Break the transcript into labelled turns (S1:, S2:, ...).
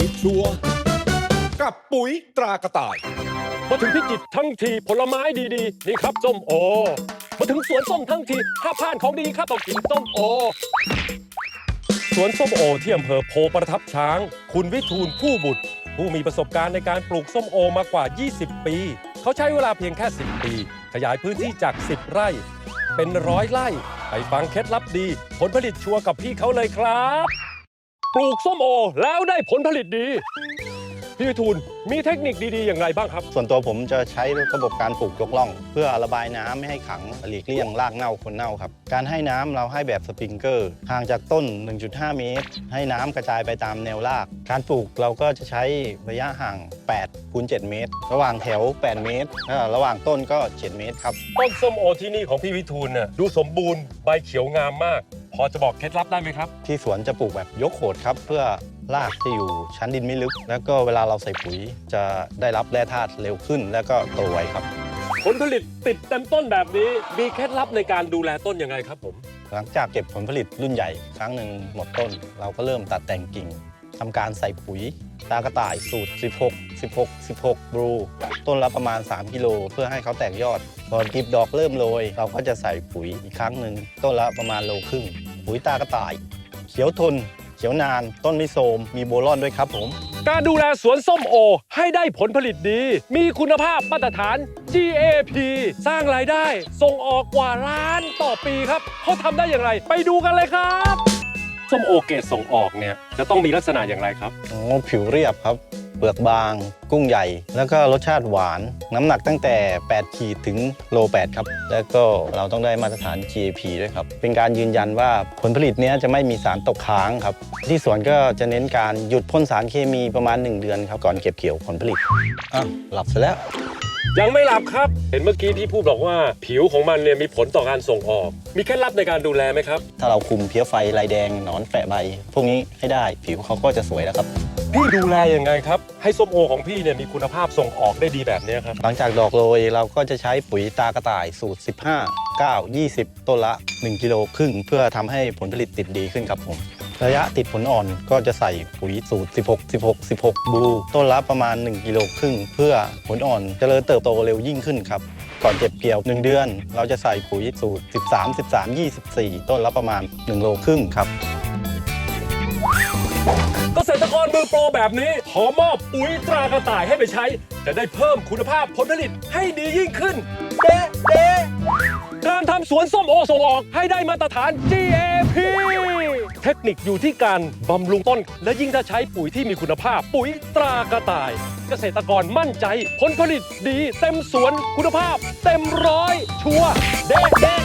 S1: ลิตชัวร์กับปุ๋ยตรากระต่าย
S2: มาถึงพิจิตรทั้งทีผลไม้ดีๆ นี่ครับส้มโอ มาถึงสวนส้มทั้งทีห้าพลาดของดีครับต้องกินส้มโอ สวนส้มโอที่อำเภอโพประทับช้าง คุณวิทูลผู้บุตร ผู้มีประสบการณ์ในการปลูกส้มโอมากว่า 20 ปี เขาใช้เวลาเพียงแค่ 10 ปี ขยายพื้นที่จาก 10 ไร่ เป็นร้อยไร่ ไปฟังเคล็ดลับดี ผลผลิตชัวร์กับพี่เขาเลยครับ ปลูกส้มโอ แล้วได้ผลผลิตดี พี่วิทูลมีเทคนิคดีๆอย่างไรบ้างครับ
S3: ส่วนตัวผมจะใช้ระบบการปลูกยกล่อง เพื่อระบายน้ำไม่ให้ขังหลีกเลี่ยงรากเน่าคนเน่าครับ การให้น้ำเราให้แบบสปริงเกอร์ห่างจากต้น 1.5 เมตร ให้น้ำกระจายไปตามแนวราก การปลูกเราก็จะใช้ระยะห่าง8คูณ7เมตร ระหว่างแถว 8 เมตรแล้วระหว่างต้นก็ 7 เมตรครับ
S2: ต้นส้มโอที่นี่ของพี่วิทูลน่ะดูสมบูรณ์ใบเขียวงามมาก พอจะบอกเคล็ดลับได้ไหมครับ
S3: ที่สวนจะปลูกแบบยกโขดครับ เพื่อรากจะอยู่ชั้นดินไม่ลึก แล้วก็เวลาเราใส่ปุ๋ยจะได้รับแร่ธาตุเร็วขึ้น แล้วก็โตไวครับ
S2: ผลผลิตติดเต็มต้นแบบนี้ มีเคล็ดลับในการดูแลต้นยังไงครับผม
S3: หลังจากเก็บผลผลิตรุ่นใหญ่ครั้งหนึ่งหมดต้น เราก็เริ่มตัดแต่งกิ่งทำการใส่ปุ๋ยตากระต่ายสูตร 16 16 16 บลูต้นละประมาณ 3 กิโลเพื่อให้เขาแตกยอด พอกิบดอกเริ่มโรย เราก็จะใส่ปุ๋ยอีกครั้งหนึ่งต้นละประมาณโลครึ่ง ปุ๋ยตากระต่าย เขียวทน เขียวนาน ต้นไม่โทรมมีโบลอนด้วยครับผม
S2: การดูแลสวนส้มโอให้ได้ผลผลิตดี มีคุณภาพมาตรฐาน GAP สร้างรายได้ ส่งออกกว่าล้านต่อปีครับเขาทำได้อย่างไร ไปดูกันเลยครับ ส้มโอเกรดส่งออกเนี่ยจะต้องมีลักษณะอย่างไรครับ
S3: อ๋อ ผิวเรียบครับ เปลือกบาง กุ้งใหญ่ แล้วก็รสชาติหวาน น้ำหนักตั้งแต่ 8 ขีดถึงโล 8 ครับ แล้วก็เราต้องได้มาตรฐาน GAP ด้วยครับ เป็นการยืนยันว่าผลผลิตเนี้ยจะไม่มีสารตกค้างครับ ที่สวนก็จะเน้นการหยุดพ่นสารเคมีประมาณ 1 เดือนครับก่อนเก็บเกี่ยวผลผลิตอะหลับซะแล้ว
S2: ยังไม่หลับครับ เห็นเมื่อกี้พี่พูดบอกว่าผิวของมันเนี่ยมีผลต่อการส่งออก มีเคล็ดลับในการดูแลไหมครับ
S3: ถ้าเราคุมเพี้ยไฟลายแดงหนอนแฝะใบ พวกนี้ให้ได้ผิวเขาก็จะสวยแล้วครับ
S2: พี่ดูแลยังไงครับ ให้ส้มโอของพี่เนี่ยมีคุณภาพส่งออกได้ดีแบบนี้ครับ
S3: หลังจากดอกโรยเราก็จะใช้ปุ๋ยตากระต่ายสูตร 15 9 20 ต้นละ 1 กิโลครึ่ง เพื่อทำให้ผลผลิตติดดีขึ้นครับผม ระยะติดผลอ่อนก็จะใส่ปุ๋ยสูตร 16 16 16 บูต้นละประมาณ 1 กิโลครึ่ง เพื่อผลอ่อนเจริญเติบโตเร็วยิ่งขึ้นครับ ก่อนเก็บเกี่ยว 1 เดือน เราจะใส่ปุ๋ยสูตร 13 13 24 ต้นละประมาณ 1 โลครึ่งครับ
S2: เกษตรกรมือโปรแบบนี้ ขอมอบปุ๋ยตรากระต่ายให้ไปใช้ จะได้เพิ่มคุณภาพผลผลิตให้ดียิ่งขึ้นเด๊ะเด๊ะการทำสวนส้มโอส่งออกให้ได้มาตรฐาน GAP เทคนิคอยู่ที่การบำรุงต้น และยิ่งถ้าใช้ปุ๋ยที่มีคุณภาพ ปุ๋ยตรากระต่าย เกษตรกรมั่นใจ ผลผลิตดีเต็มสวนคุณภาพ เต็มร้อยชัวร์เด๊ะ